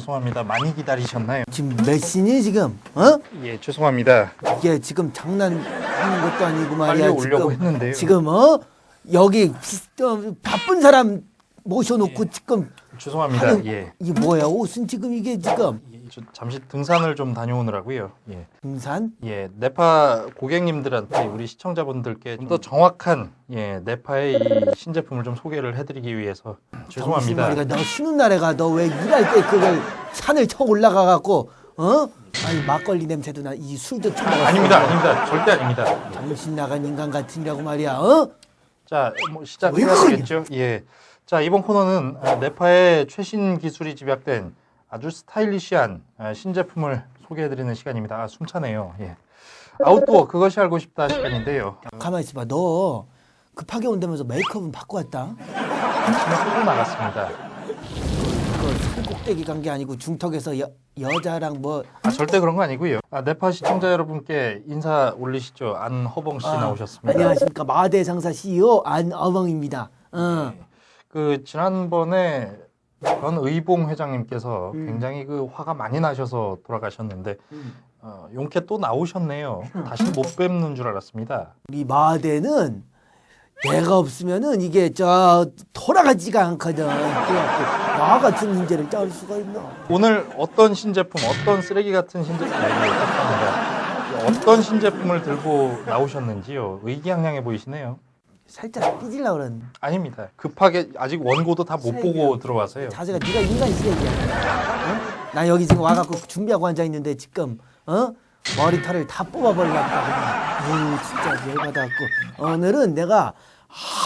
죄송합니다. 많이 기다리셨나요? 지금 몇 시니 지금? 어? 예, 죄송합니다. 이게 지금 장난하는 것도 아니고 말이야. 빨리 오려고 지금, 했는데요. 지금 어 여기 비- 어, 바쁜 사람 모셔놓고 지금 죄송합니다. 하는- 예. 이게 뭐야 옷은 지금 이게 지금 예, 저 잠시 등산을 좀 다녀오느라고요. 예. 등산? 예, 네파 고객님들한테 우리 시청자분들께 좀 더 정확한 예, 네파의 이 신제품을 좀 소개를 해드리기 위해서 죄송합니다. 말이가 너 쉬는 날에 가 너 왜 일할 때 그걸 산을 쳐 올라가 갖고 어? 아니 막걸리 냄새도 나 이 술도 처먹었어. 아닙니다, 아닙니다, 절대 아닙니다. 정신 나간 인간 같으니라고 말이야. 어? 자, 뭐 시작해야겠죠. 예. 자, 이번 코너는 아, 네파의 최신 기술이 집약된 아주 스타일리시한 아, 신제품을 소개해드리는 시간입니다. 아, 숨차네요. 예. 아웃도어 그것이 알고 싶다 시간인데요. 가만 있어봐. 너 급하게 온다면서 메이크업은 바꿔 왔다. 끌고 나갔습니다. 그산 꼭대기 간 게 아니고 중턱에서 여, 여자랑 뭐 아, 절대 그런 거 아니고요. 아, 네파 시청자 여러분께 인사 올리시죠. 안허봉 씨 아, 나오셨습니다. 안녕하십니까 마대 상사 CEO 안어벙입니다. 어. 그 지난번에 전 의봉 회장님께서 음. 굉장히 그 화가 많이 나셔서 돌아가셨는데 어, 용케 또 나오셨네요. 다시 못 뵙는 줄 알았습니다. 우리 마대는 내가 없으면은 이게 저 돌아가지가 않거든. 나 같은 인재를 짤 수가 있나? 오늘 어떤 신제품, 어떤 쓰레기 같은 신제품 얘기합니다. 어떤 신제품을 들고 나오셨는지요. 의기양양해 보이시네요. 살짝 삐질라 그러는. 아닙니다. 급하게 아직 원고도 다 못. 보고 들어와서요. 자세가 네가 인간 쓰레기야. 어? 나 여기 지금 와갖고 준비하고 앉아 있는데 지금 어 머리털을 다 뽑아버리려고 아유 진짜 열받아갖고 오늘은 내가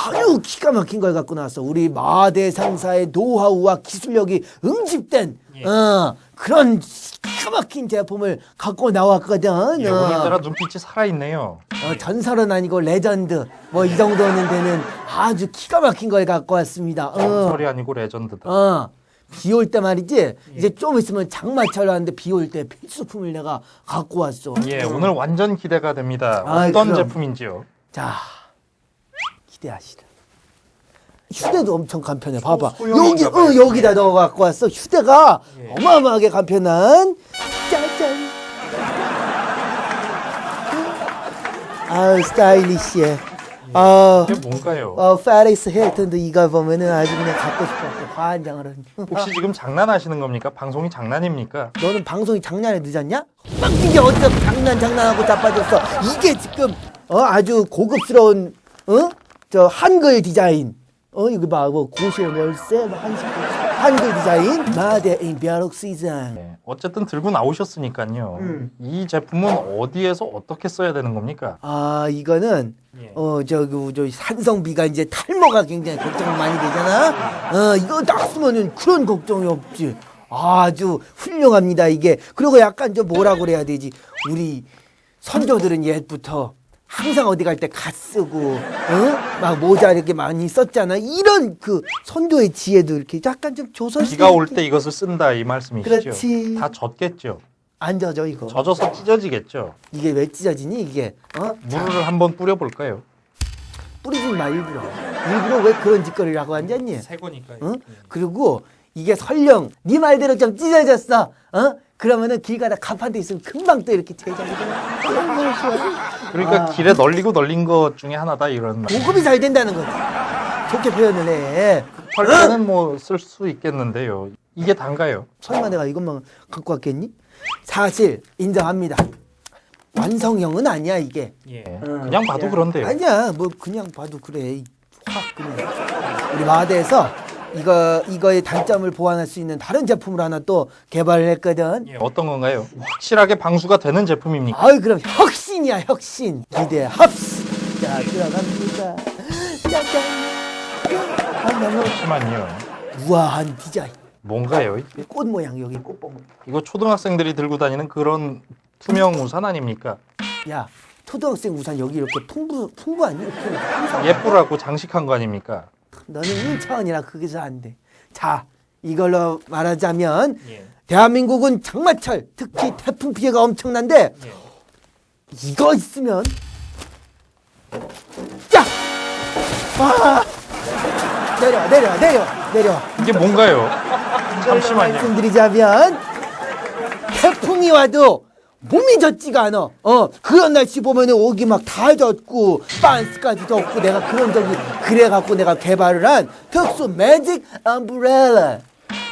아주 기가 막힌 걸 갖고 나왔어. 우리 마대 상사의 노하우와 기술력이 응집된 예. 어, 그런 기가 막힌 제품을 갖고 나왔거든. 예, 어. 오늘따라 눈빛이 살아있네요. 어, 전설은 아니고 레전드 뭐 이 정도는 되는 아주 기가 막힌 걸 갖고 왔습니다. 어. 소리 아니고 레전드다. 어. 비 올 때 말이지. 이제 좀 있으면 장마철 하는데 비 올 때 필수품을 내가 갖고 왔어. 예, 어. 오늘 완전 기대가 됩니다. 아이, 어떤 그럼. 제품인지요? 자, 기대하시라. 휴대도 엄청 간편해. 봐봐. 여기. 어, 여기다 넣어 갖고 왔어. 휴대가 예. 어마어마하게 간편한. 짜잔. 아우, 스타일리시해. 아, 이게 뭔가요? 어, 파리스 힐튼도 이거 보면은 아주 그냥 갖고 싶어갖고 환장을 하는. 혹시 지금 장난하시는 겁니까? 방송이 장난입니까? 너는 방송이 작년에 늦었냐? 막 이게 어디서 장난 장난하고 자빠졌어. 이게 지금 어 아주 고급스러운 어 저 한글 디자인 어 이거 봐뭐 고시원 열쇠 뭐 한식 한글 디자인 마데인 벼룩 시즌. 네. 어쨌든 들고 나오셨으니까요. 음. 이 제품은 어디에서 어떻게 써야 되는 겁니까? 아 이거는 예. 어 저기 저 산성비가 이제 탈모가 굉장히 걱정 많이 되잖아. 어 이거 딱 쓰면은 그런 걱정이 없지. 아주 훌륭합니다 이게. 그리고 약간 좀 뭐라 그래야 되지? 우리 선조들은 옛부터 항상 어디 갈 때 갓 쓰고, 어? 막 모자 이렇게 많이 썼잖아. 이런 그 선조의 지혜도 이렇게 약간 좀 조선시대. 비가 올 때 이것을 쓴다 이 말씀이시죠? 그렇지. 다 젖겠죠. 안 젖어 이거. 젖어서 찢어지겠죠. 이게 왜 찢어지니 이게? 어? 물을 한번 뿌려볼까요? 뿌리지 마 일부러. 일부러 왜 그런 짓거리를 하고 앉았니? 새 거니까. 어? 그리고 이게 설령 네 말대로 좀 찢어졌어. 어? 그러면은 길 가다 가판대 있으면 금방 또 이렇게 제자리가 그 러니까 아. 길에 널리고 널린 것 중에 하나다 이런 말. 보급이 잘 된다는 거지. 좋게 표현을 해. 할 때는 뭐 쓸 수 있겠는데요. 이게 단가요? 설마 내가 이것만 갖고 왔겠니? 사실 인정합니다. 완성형은 아니야 이게. 예. 그냥 봐도 야, 그런데요. 아니야, 뭐 그냥 봐도 그래. 확 그냥. 우리 마대에서 이거 이거의 단점을 보완할 수 있는 다른 제품을 하나 또 개발을 했거든. 예, 어떤 건가요? 확실하게 방수가 되는 제품입니까? 아이 그럼 혁신이야 혁신. 기대 합스. 자 들어갑니다. 짜잔. 아, 너무 잠시만요. 우아한 디자인. 뭔가요? 이게? 꽃 모양 여기 꽃봉. 이거 초등학생들이 들고 다니는 그런 투명 우산 아닙니까? 야 초등학생 우산 여기 이렇게 풍부 풍부하니 이렇게. 풍부하니? 예쁘라고 장식한 거 아닙니까? 너는 1차원이라 그게서 안 돼. 자, 이걸로 말하자면 예. 대한민국은 장마철 특히 태풍 피해가 엄청난데 예. 이거 있으면 자, 와 내려 내려 내려 내려 이게 뭔가요? 이걸로 잠시만요. 말씀드리자면 태풍이 와도 몸이 젖지가 않아. 어 그런 날씨 보면은 옷이 막 다 젖고 반스까지 젖고 내가 그런 적이 그래갖고 내가 개발을 한 특수 매직 엄브렐라.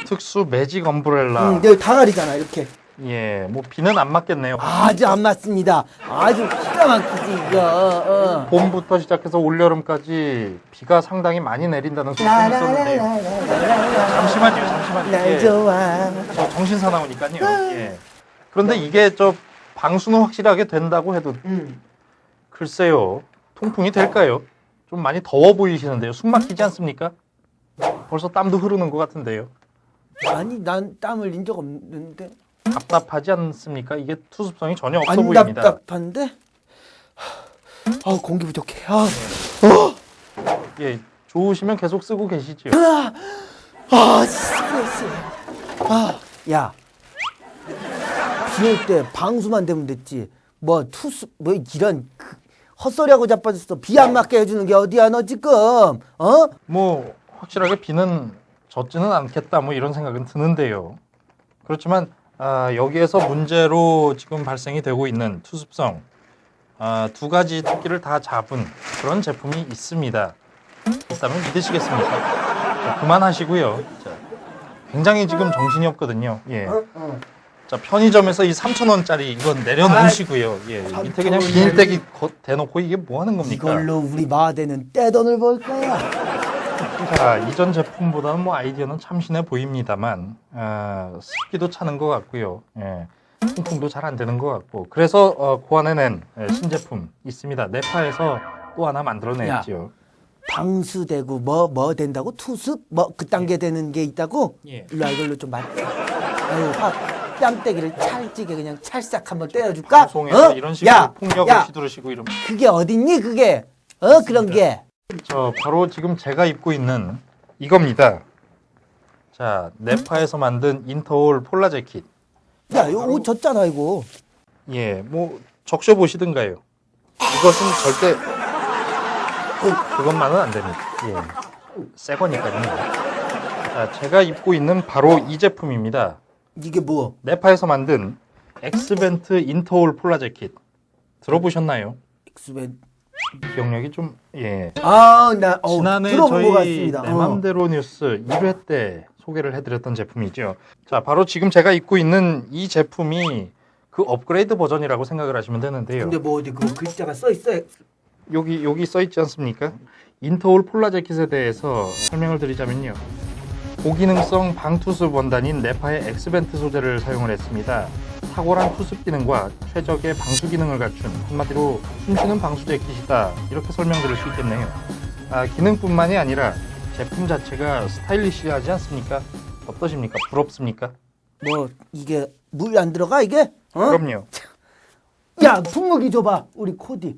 특수 매직 엄브렐라. 응, 내가 다 가리잖아 이렇게. 예, 뭐 비는 안 맞겠네요. 아주 안 맞습니다. 아주 기가 막히지 이거. 어. 봄부터 시작해서 올여름까지 비가 상당히 많이 내린다는 소식이 있었는데요. 잠시만요, 잠시만요. 날 예, 좋아. 저 정신 사나우니까요. 예. 그런데 이게 저 방수는 확실하게 된다고 해도 음. 글쎄요, 통풍이 될까요? 좀 많이 더워 보이시는데요. 숨 막히지 않습니까? 벌써 땀도 흐르는 것 같은데요. 아니 난 땀 흘린 적 없는데. 답답하지 않습니까? 이게 투습성이 전혀 없어 안 보입니다. 답답한데? 아 공기 부족해. 아, 예, 좋으시면 계속 쓰고 계시죠. 아 스트레스. 아, 야. 비올때 방수만 되면 됐지. 뭐 투수 뭐 이런 그 헛소리하고 자빠졌어. 비 안 맞게 해주는 게 어디야 너 지금? 어? 뭐 확실하게 비는 젖지는 않겠다 뭐 이런 생각은 드는데요. 그렇지만 아, 여기에서 문제로 지금 발생이 되고 있는 투습성 아, 두 가지 토끼를 다 잡은 그런 제품이 있습니다. 있다면 믿으시겠습니까? 자, 그만하시고요. 자, 굉장히 지금 정신이 없거든요. 예. 어. 자 편의점에서 이 3천 원짜리 이건 내려놓으시고요. 예. 밑에 그냥 3,000 비닐대기 거- 대놓고 이게 뭐 하는 겁니까? 이걸로 우리 마대는 떼돈을 벌 거야. 자, 이전 제품보다는 뭐 아이디어는 참신해 보입니다만 아, 습기도 차는 것 같고요. 예, 통풍도 잘 안 되는 것 같고 그래서 어, 고안해낸 예, 신제품 있습니다. 네파에서 또 하나 만들어냈지요. 방수되고 뭐 뭐 된다고 투습 뭐 그딴 게 되는 게 있다고? 예. 일로 와 이걸로 좀 맞. 아유 확 뺨때기를 찰지게 그냥 찰싹 한번 때려줄까? 방송에서 어? 이런 식으로 야, 폭력을 야, 휘두르시고 이러면 그게 어딨니 그게? 어 그런 게? 저 바로 지금 제가 입고 있는 이겁니다. 자, 네파에서 만든 인터올 폴라 재킷. 야 이거 옷 졌잖아 이거. 예, 뭐 적셔 보시든가요. 이것은 절대 그- 그것만은 안 됩니다. 예, 새 거니까요. 자, 제가 입고 있는 바로 이 제품입니다. 이게 뭐? 네파에서 만든 엑스벤트 인터올 폴라 재킷. 들어보셨나요? 엑스벤. 기억력이 좀 예. 아 나 어, 지난해 들어본 것 저희 같습니다. 내 어. 맘대로 뉴스 1회 때 소개를 해드렸던 제품이죠. 자, 바로 지금 제가 입고 있는 이 제품이 그 업그레이드 버전이라고 생각을 하시면 되는데요. 근데 뭐 어디 그 글자가 써 있어? 여기 여기 써 있지 않습니까? 인터올 폴라 재킷에 대해서 설명을 드리자면요. 고기능성 방투습 원단인 네파의 엑스벤트 소재를 사용을 했습니다. 탁월한 투습 기능과 최적의 방수 기능을 갖춘 한마디로 숨쉬는 방수 재킷이다 이렇게 설명드릴 수 있겠네요. 아, 기능뿐만이 아니라 제품 자체가 스타일리시하지 않습니까? 어떠십니까? 부럽습니까? 뭐 이게 물 안 들어가 이게? 어? 그럼요. 야 분무기 줘봐 우리 코디.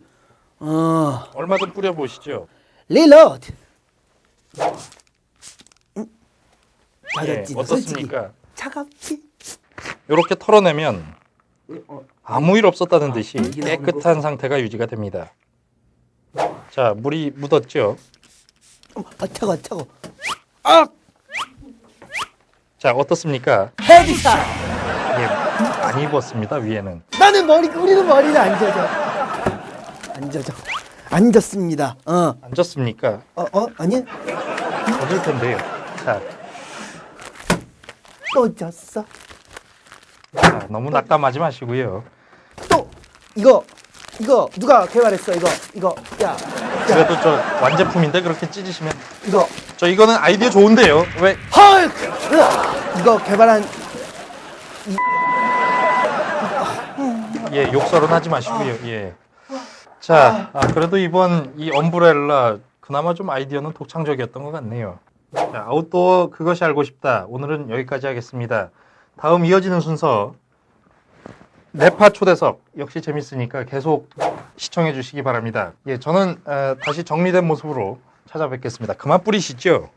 어 얼마든 뿌려보시죠. 리로드. 응? 예, 맞았지? 어떻습니까? 차갑지? 이렇게 털어내면 어, 아무 일 없었다는 듯이 이게 나오는 깨끗한 상태가 유지가 됩니다. 자, 물이 묻었죠. 어, 아 차가 차가. 아 자, 어떻습니까? 헤드샷. 예, 안 입었습니다. 위에는. 나는 머리 우리는 머리는 안 젖어. 안 젖어. 안 젖습니다. 어. 안 졌습니까? 어, 어, 아니, 젖을 텐데요. 자, 또 젖어. 자, 너무 낙담하지 마시고요. 또, 이거, 이거, 누가 개발했어, 이거, 이거, 야, 야, 그래도 저 완제품인데 그렇게 찢으시면 이거, 저 이거는 아이디어 좋은데요. 왜? 헐! 으아! 이거 개발한, 예, 욕설은 하지 마시고요. 예. 자, 아, 그래도 이번 이 엄브렐라 그나마 좀 아이디어는 독창적이었던 것 같네요. 자, 아웃도어 그것이 알고 싶다. 오늘은 여기까지 하겠습니다. 다음 이어지는 순서 네파 초대석 역시 재밌으니까 계속 시청해 주시기 바랍니다. 예, 저는 어, 다시 정리된 모습으로 찾아뵙겠습니다. 그만 뿌리시죠.